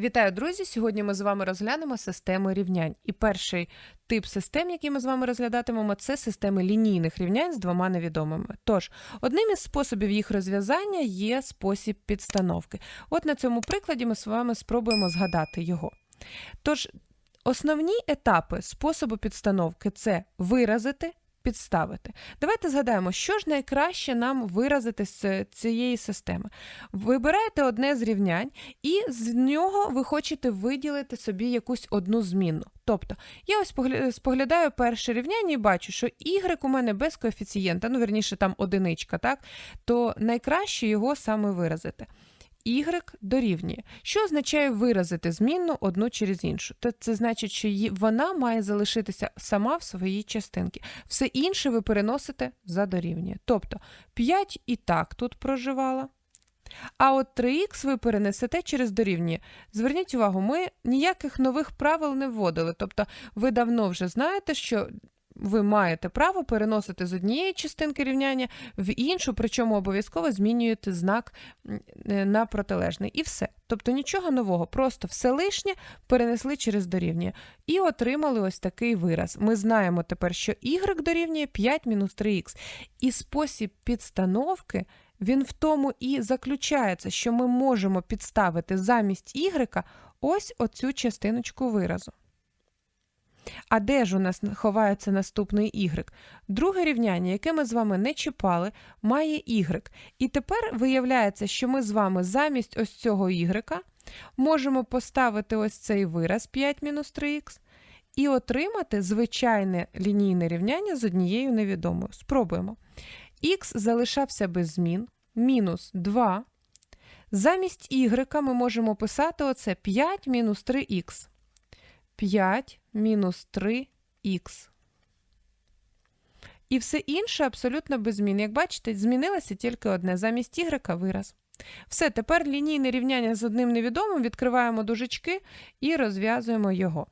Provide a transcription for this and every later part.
Вітаю, друзі! Сьогодні ми з вами розглянемо системи рівнянь. І перший тип систем, який ми з вами розглядатимемо, це системи лінійних рівнянь з двома невідомими. Тож, одним із способів їх розв'язання є спосіб підстановки. От на цьому прикладі ми з вами спробуємо згадати його. Тож, основні етапи способу підстановки це виразити. Підставити. Давайте згадаємо, що ж найкраще нам виразити з цієї системи. Вибираєте одне з рівнянь, і з нього ви хочете виділити собі якусь одну змінну. Тобто, я ось споглядаю перше рівняння і бачу, що y у мене без коефіцієнта, ну верніше там одиничка, так? то найкраще його саме виразити. Y дорівнює. Що означає виразити змінну одну через іншу? То це значить, що вона має залишитися сама в своїй частинці. Все інше ви переносите за дорівнює. Тобто 5 і так тут проживала. А от 3х ви перенесете через дорівнює. Зверніть увагу, ми ніяких нових правил не вводили. Тобто ви давно вже знаєте, що ви маєте право переносити з однієї частинки рівняння в іншу, причому обов'язково змінюєте знак е, на протилежний. І все. Тобто нічого нового, просто все лишнє перенесли через дорівнює. І отримали ось такий вираз. Ми знаємо тепер, що y дорівнює 5 мінус 3х. І спосіб підстановки він в тому і заключається, що ми можемо підставити замість y ось оцю частиночку виразу. А де ж у нас ховається наступний y? Друге рівняння, яке ми з вами не чіпали, має y. І тепер виявляється, що ми з вами замість ось цього y можемо поставити ось цей вираз 5-3х. і отримати звичайне лінійне рівняння з однією невідомою. Спробуємо. Х залишався без змін, мінус 2. Замість y ми можемо писати оце 5 мінус 3х. 5 мінус 3х. І все інше абсолютно без змін. Як бачите, змінилося тільки одне. Замість y вираз. Все, тепер лінійне рівняння з одним невідомим, відкриваємо дужечки і розв'язуємо його.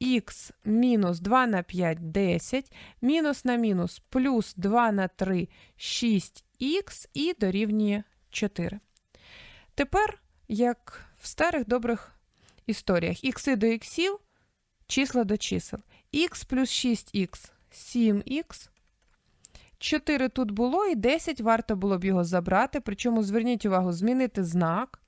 х мінус 2 на 5 – 10, мінус на мінус плюс 2 на 3 – 6х і дорівнює 4. Тепер, як в старих добрих історіях, ікси до іксів, числа до чисел. х плюс 6х – 7х. 4 тут було і 10 варто було б його забрати, причому зверніть увагу, змінити знак.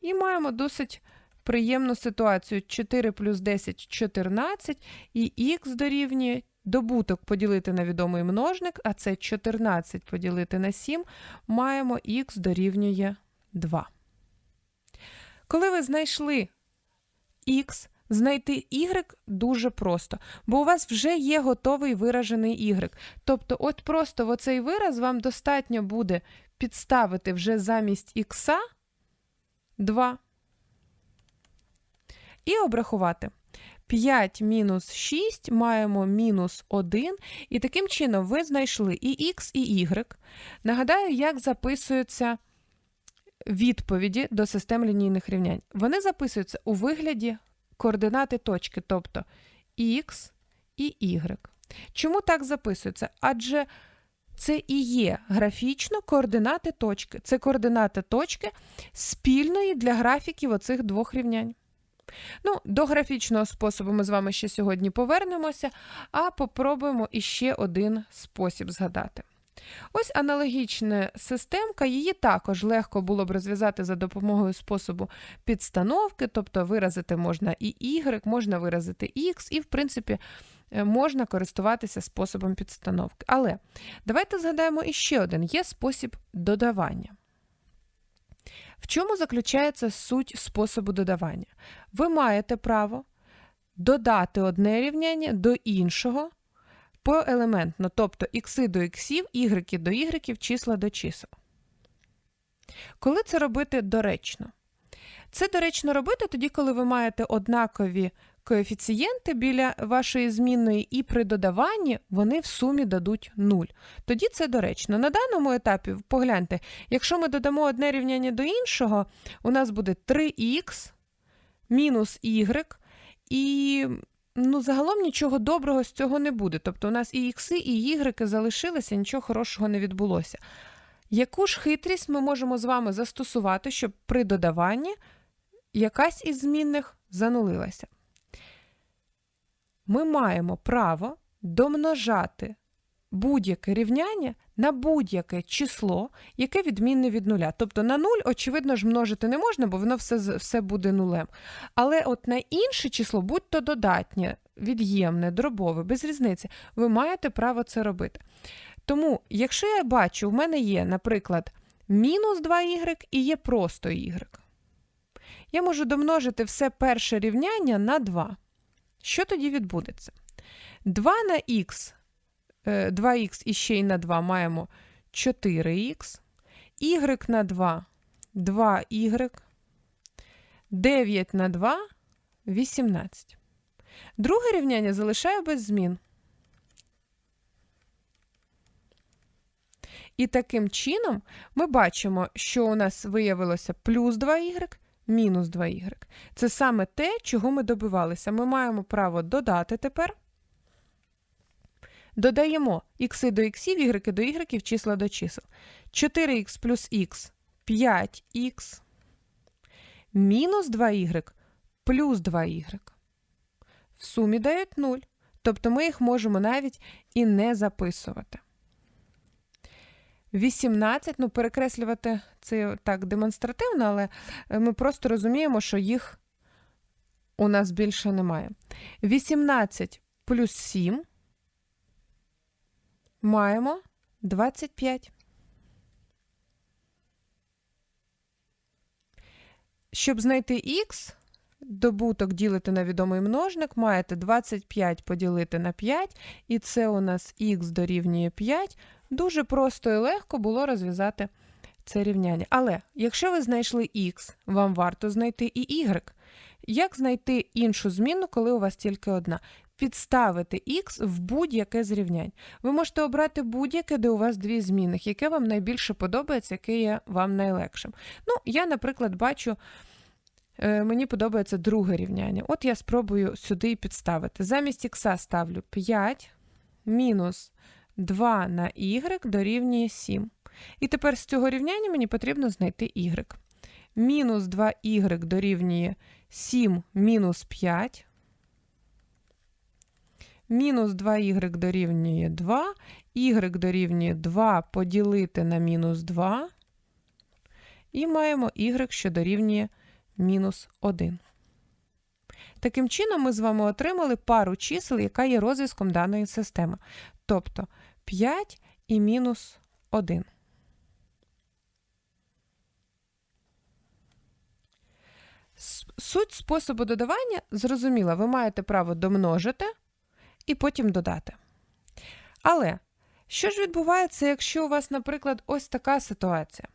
І маємо досить приємну ситуацію. 4 плюс 10 – 14, і х дорівнює добуток поділити на відомий множник, а це 14 поділити на 7, маємо х дорівнює 2. Коли ви знайшли х, знайти y дуже просто, бо у вас вже є готовий виражений y. Тобто, от просто в оцей вираз вам достатньо буде підставити вже замість х 2 і обрахувати. 5 мінус 6 маємо мінус 1, і таким чином ви знайшли і х, і y. Нагадаю, як записуються відповіді до систем лінійних рівнянь. Вони записуються у вигляді координати точки, тобто х і y. Чому так записується? Адже це і є графічно координати точки. Це координати точки спільної для графіків оцих двох рівнянь. Ну, до графічного способу ми з вами ще сьогодні повернемося, а попробуємо іще один спосіб згадати. Ось аналогічна системка, її також легко було б розв'язати за допомогою способу підстановки, тобто виразити можна і y, можна виразити x, і, в принципі, е, можна користуватися способом підстановки. Але давайте згадаємо іще один: є спосіб додавання. В чому заключається суть способу додавання? Ви маєте право додати одне рівняння до іншого поелементно, тобто ікси до іксів, ігреки до ігреків, числа до чисел. Коли це робити доречно? Це доречно робити тоді, коли ви маєте однакові коефіцієнти біля вашої змінної, і при додаванні вони в сумі дадуть 0. Тоді це доречно. На даному етапі, погляньте, якщо ми додамо одне рівняння до іншого, у нас буде 3х мінус y, і ну, загалом нічого доброго з цього не буде. Тобто у нас і ікси, і y залишилися, нічого хорошого не відбулося. Яку ж хитрість ми можемо з вами застосувати, щоб при додаванні якась із змінних занулилася. Ми маємо право домножати будь-яке рівняння на будь-яке число, яке відмінне від нуля. Тобто на нуль, очевидно ж, множити не можна, бо воно все, все буде нулем. Але от на інше число, будь то додатнє, від'ємне, дробове, без різниці, ви маєте право це робити. Тому, якщо я бачу, в мене є, наприклад, мінус 2y і є просто y, я можу домножити все перше рівняння на 2. Що тоді відбудеться? 2 на х, 2х і ще й на 2 маємо 4х, y на 2 2y, 9 на 2 18. Друге рівняння залишаю без змін. І таким чином ми бачимо, що у нас виявилося плюс 2y, мінус 2y. Це саме те, чого ми добивалися. Ми маємо право додати тепер. Додаємо ікси до іксів, ігреки до ігреків, числа до чисел. 4х плюс х 5х, мінус 2y плюс 2y. В сумі дають 0. Тобто ми їх можемо навіть і не записувати. 18, ну, перекреслювати це так демонстративно, але е, ми просто розуміємо, що їх у нас більше немає. 18 плюс 7 маємо 25. Щоб знайти х, добуток ділити на відомий множник, маєте 25 поділити на 5, і це у нас х дорівнює 5. Дуже просто і легко було розв'язати це рівняння. Але якщо ви знайшли х, вам варто знайти і y. Як знайти іншу зміну, коли у вас тільки одна? Підставити х в будь-яке з рівнянь. Ви можете обрати будь-яке, де у вас дві змінних, яке вам найбільше подобається, яке є вам найлегшим. Ну, я, наприклад, бачу, е, мені подобається друге рівняння. От я спробую сюди і підставити. Замість х ставлю 5 мінус 2 на y дорівнює 7. І тепер з цього рівняння мені потрібно знайти y. Мінус 2y дорівнює 7 мінус 5. Мінус 2y дорівнює 2, y дорівнює 2 поділити на мінус 2. І маємо y, що дорівнює мінус 1. Таким чином, ми з вами отримали пару чисел, яка є розв'язком даної системи. Тобто 5 і мінус 1. Суть способу додавання зрозуміла, ви маєте право домножити і потім додати. Але що ж відбувається, якщо у вас, наприклад, ось така ситуація?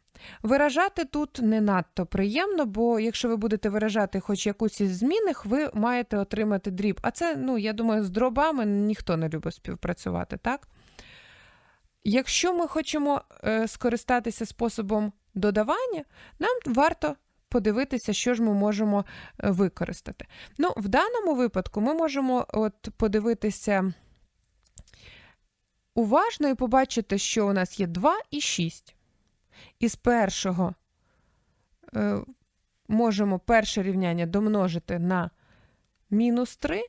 Виражати тут не надто приємно, бо якщо ви будете виражати хоч якусь із змінних, ви маєте отримати дріб. А це, ну, я думаю, з дробами ніхто не любить співпрацювати, так? Якщо ми хочемо е, скористатися способом додавання, нам варто подивитися, що ж ми можемо е, використати. Ну, в даному випадку ми можемо от подивитися уважно і побачити, що у нас є 2 і 6. Із першого е, можемо перше рівняння домножити на мінус 3.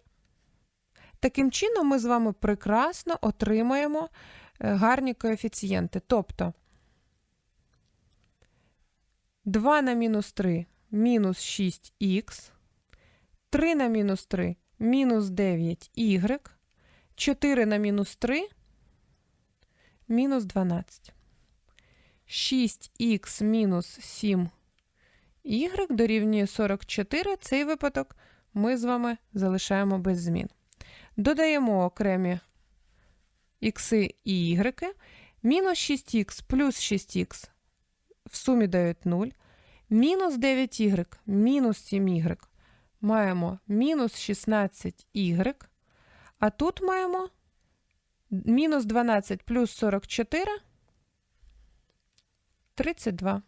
Таким чином, ми з вами прекрасно отримаємо е, гарні коефіцієнти. Тобто 2 на мінус 3 мінус 6х, 3 на мінус 3 мінус 9y, 4 на мінус 3 мінус 12. 6х мінус 7y дорівнює 44. Цей випадок ми з вами залишаємо без змін. Додаємо окремі ікси і ігреки. Мінус 6х плюс 6х в сумі дають 0. Мінус 9y мінус 7y маємо мінус 16y. А тут маємо мінус 12 плюс 44 32.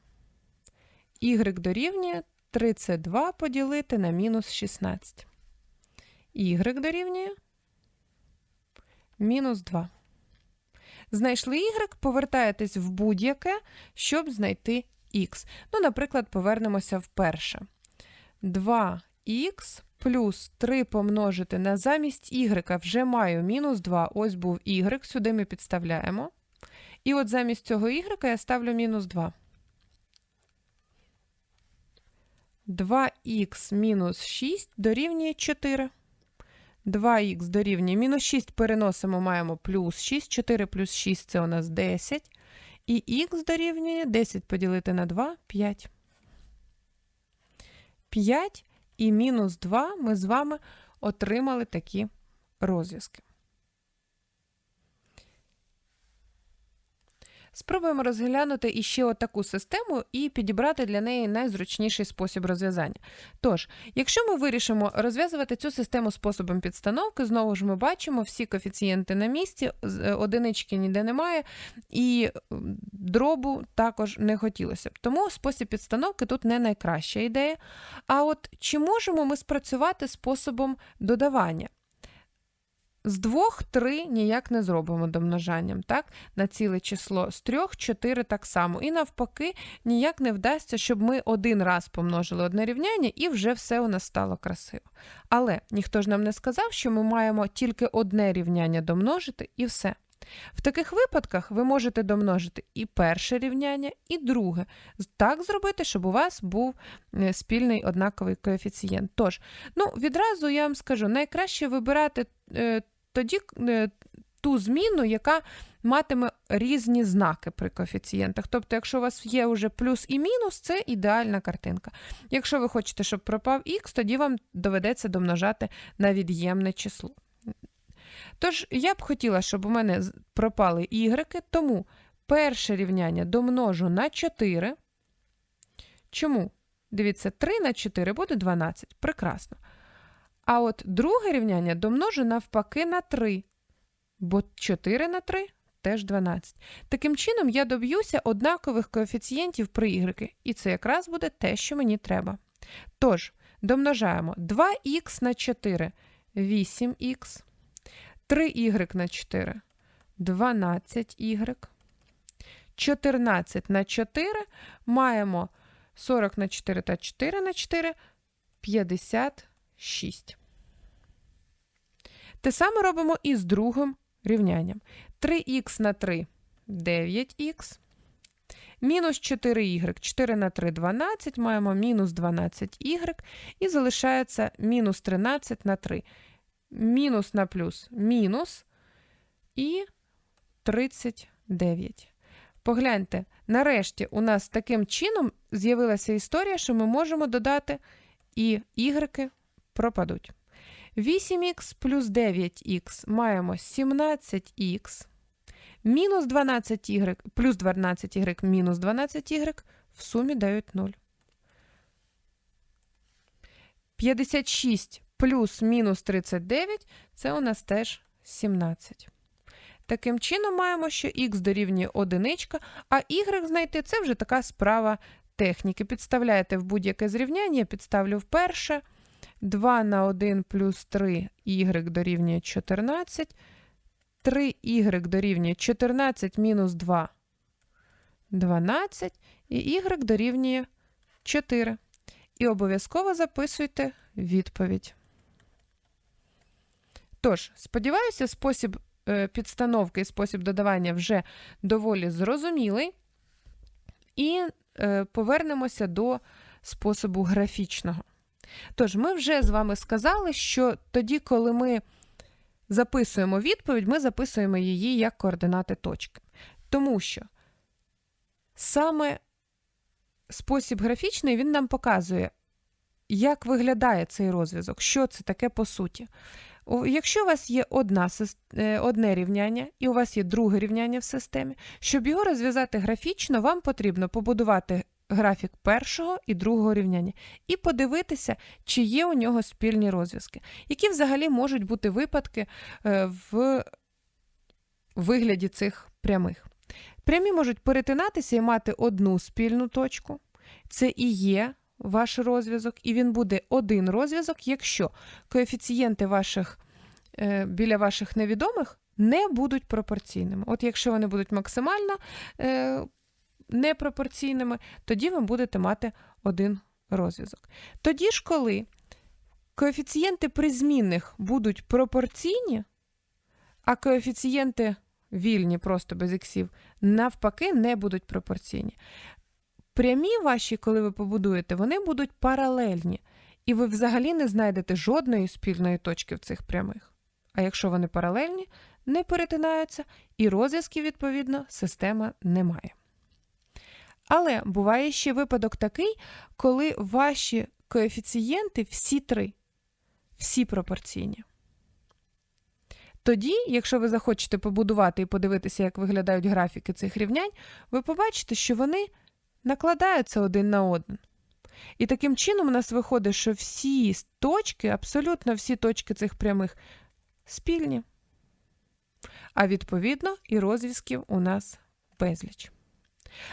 Y дорівнює 32 поділити на мінус 16. Y дорівнює мінус 2. Знайшли y, повертаєтесь в будь-яке, щоб знайти x. Ну, наприклад, повернемося в перше. 2х плюс 3 помножити на замість y вже маю мінус 2. Ось був y, сюди ми підставляємо. І от замість цього y я ставлю мінус 2. 2х мінус 6 дорівнює 4. 2х дорівнює мінус 6 переносимо, маємо плюс 6. 4 плюс 6 це у нас 10. І х дорівнює 10 поділити на 2 5. 5 і мінус 2 ми з вами отримали такі розв'язки. Спробуємо розглянути іще отаку систему і підібрати для неї найзручніший спосіб розв'язання. Тож, якщо ми вирішимо розв'язувати цю систему способом підстановки, знову ж ми бачимо всі коефіцієнти на місці, е, одинички ніде немає, і дробу також не хотілося б. Тому спосіб підстановки тут не найкраща ідея. А от чи можемо ми спрацювати способом додавання? З двох три ніяк не зробимо домножанням, так? На ціле число. З трьох чотири так само. І навпаки, ніяк не вдасться, щоб ми один раз помножили одне рівняння і вже все у нас стало красиво. Але ніхто ж нам не сказав, що ми маємо тільки одне рівняння домножити і все. В таких випадках ви можете домножити і перше рівняння, і друге. Так зробити, щоб у вас був е, спільний однаковий коефіцієнт. Тож, ну, відразу я вам скажу, найкраще вибирати е, тоді е, ту зміну, яка матиме різні знаки при коефіцієнтах. Тобто, якщо у вас є вже плюс і мінус, це ідеальна картинка. Якщо ви хочете, щоб пропав х, тоді вам доведеться домножати на від'ємне число. Тож, я б хотіла, щоб у мене пропали y, тому перше рівняння домножу на 4. Чому? Дивіться, 3 на 4 буде 12. Прекрасно. А от друге рівняння домножу навпаки на 3, бо 4 на 3 теж 12. Таким чином, я доб'юся однакових коефіцієнтів при y, і це якраз буде те, що мені треба. Тож, домножаємо 2х на 4 8х, 3y на 4 12y, 14 на 4 маємо 40 на 4 та 4 на 4 56. Те саме робимо і з другим рівнянням. 3х на 3 9х. Мінус 4y, 4 на 3 12, маємо мінус 12y, і залишається мінус 13 на 3. Мінус на плюс мінус і 39. Погляньте, нарешті у нас таким чином з'явилася історія, що ми можемо додати і y пропадуть. 8х плюс 9х маємо 17х, мінус 12y плюс 12y мінус 12y в сумі дають 0. 56 плюс мінус 39 це у нас теж 17. Таким чином маємо, що х дорівнює одиничка, а y знайти це вже така справа техніки. Підставляєте в будь-яке зрівняння, я підставлю вперше. 2 на 1 плюс 3 y дорівнює 14. 3y дорівнює 14 мінус 2 12. І y дорівнює 4. І обов'язково записуйте відповідь. Тож, сподіваюся, спосіб е, підстановки і спосіб додавання вже доволі зрозумілий. І е, повернемося до способу графічного. Тож, ми вже з вами сказали, що тоді, коли ми записуємо відповідь, ми записуємо її як координати точки. Тому що саме спосіб графічний він нам показує, як виглядає цей розв'язок, що це таке по суті. Якщо у вас є одна, е, одне рівняння і у вас є друге рівняння в системі, щоб його розв'язати графічно, вам потрібно побудувати графік першого і другого рівняння і подивитися, чи є у нього спільні розв'язки, які взагалі можуть бути випадки е, в вигляді цих прямих. Прямі можуть перетинатися і мати одну спільну точку. Це і є ваш розв'язок, і він буде один розв'язок, якщо коефіцієнти ваших, е, біля ваших невідомих не будуть пропорційними. От якщо вони будуть максимально е, непропорційними, тоді ви будете мати один розв'язок. Тоді ж, коли коефіцієнти при змінних будуть пропорційні, а коефіцієнти вільні просто без іксів, навпаки, не будуть пропорційні. Прямі ваші, коли ви побудуєте, вони будуть паралельні, і ви взагалі не знайдете жодної спільної точки в цих прямих. А якщо вони паралельні, не перетинаються, і розв'язків, відповідно, система не має. Але буває ще випадок такий, коли ваші коефіцієнти всі три, всі пропорційні. Тоді, якщо ви захочете побудувати і подивитися, як виглядають графіки цих рівнянь, ви побачите, що вони накладаються один на один. І таким чином у нас виходить, що всі точки, абсолютно всі точки цих прямих спільні. А відповідно, і розв'язків у нас безліч.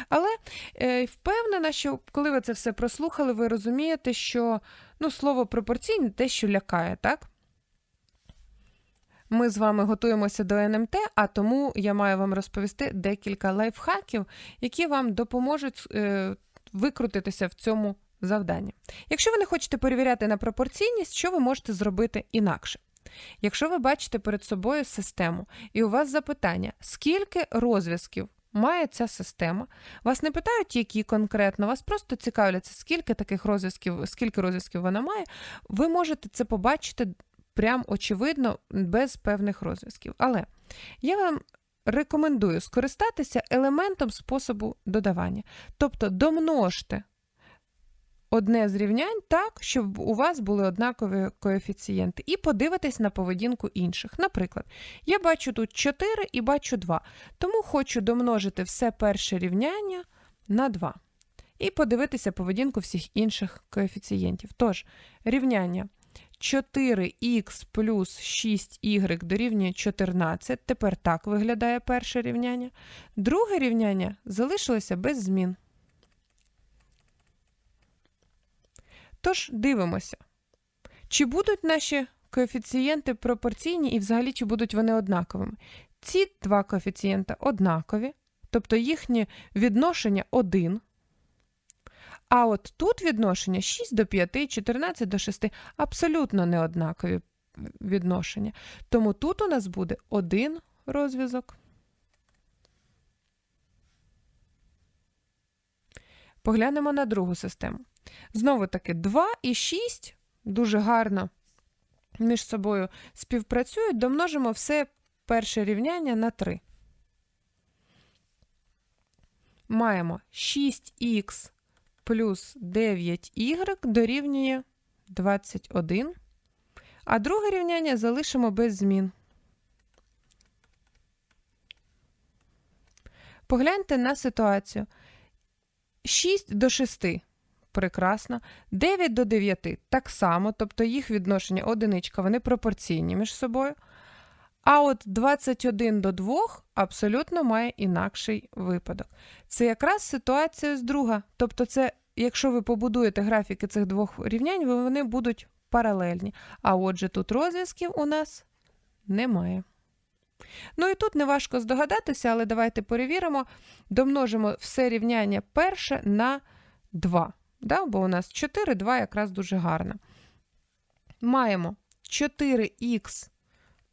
Але е, впевнена, що коли ви це все прослухали, ви розумієте, що ну, слово пропорційне те, що лякає, так? Ми з вами готуємося до НМТ, а тому я маю вам розповісти декілька лайфхаків, які вам допоможуть е, викрутитися в цьому завданні. Якщо ви не хочете перевіряти на пропорційність, що ви можете зробити інакше? Якщо ви бачите перед собою систему, і у вас запитання, скільки розв'язків має ця система, вас не питають, які конкретно, вас просто цікавляться, скільки таких розв'язків, скільки розв'язків вона має, ви можете це побачити прям очевидно, без певних розв'язків. Але я вам рекомендую скористатися елементом способу додавання. Тобто домножте одне з рівнянь так, щоб у вас були однакові коефіцієнти, і подивитись на поведінку інших. Наприклад, я бачу тут 4 і бачу 2, тому хочу домножити все перше рівняння на 2. І подивитися поведінку всіх інших коефіцієнтів. Тож, рівняння 4х плюс 6y дорівнює 14. Тепер так виглядає перше рівняння. Друге рівняння залишилося без змін. Тож дивимося, чи будуть наші коефіцієнти пропорційні і взагалі чи будуть вони однаковими. Ці два коефіцієнти однакові, тобто їхнє відношення 1. А от тут відношення 6 до 5, 14 до 6 абсолютно неоднакові відношення. Тому тут у нас буде один розв'язок. Поглянемо на другу систему. Знову таки 2 і 6 дуже гарно між собою співпрацюють, домножимо все перше рівняння на 3. Маємо 6х плюс 9y дорівнює 21. А друге рівняння залишимо без змін. Погляньте на ситуацію. 6 до 6 прекрасно. 9 до 9 так само, тобто їх відношення одиничка, вони пропорційні між собою. А от 21 до 2 абсолютно має інакший випадок. Це якраз ситуація з друга. Тобто, це, якщо ви побудуєте графіки цих двох рівнянь, вони будуть паралельні. А отже, тут розв'язків у нас немає. Ну і тут неважко здогадатися, але давайте перевіримо. Домножимо все рівняння перше на 2. Да? Бо у нас 4, 2 якраз дуже гарно. Маємо 4х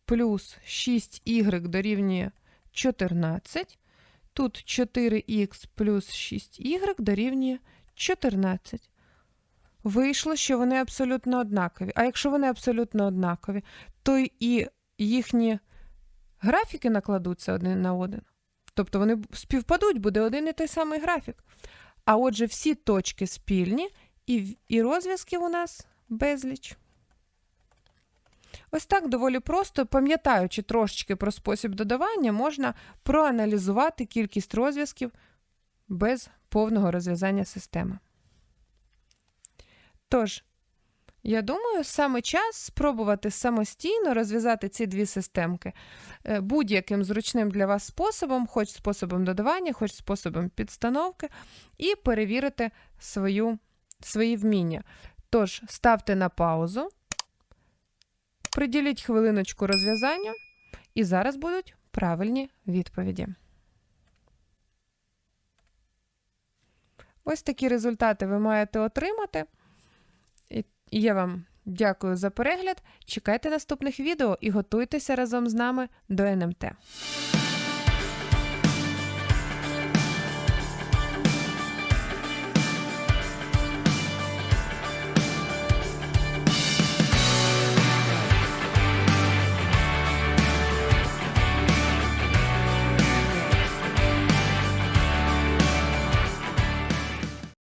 плюс 6y дорівнює 14. Тут 4х плюс 6y дорівнює 14. Вийшло, що вони абсолютно однакові. А якщо вони абсолютно однакові, то і їхні графіки накладуться один на один. Тобто вони співпадуть, буде один і той самий графік. А отже, всі точки спільні, і, і розв'язків у нас безліч. Ось так доволі просто, пам'ятаючи трошечки про спосіб додавання, можна проаналізувати кількість розв'язків без повного розв'язання системи. Тож, я думаю, саме час спробувати самостійно розв'язати ці дві системки е, будь-яким зручним для вас способом, хоч способом додавання, хоч способом підстановки, і перевірити свою, свої вміння. Тож, ставте на паузу. Приділіть хвилиночку розв'язанню, і зараз будуть правильні відповіді. Ось такі результати ви маєте отримати. І я вам дякую за перегляд. Чекайте наступних відео і готуйтеся разом з нами до НМТ.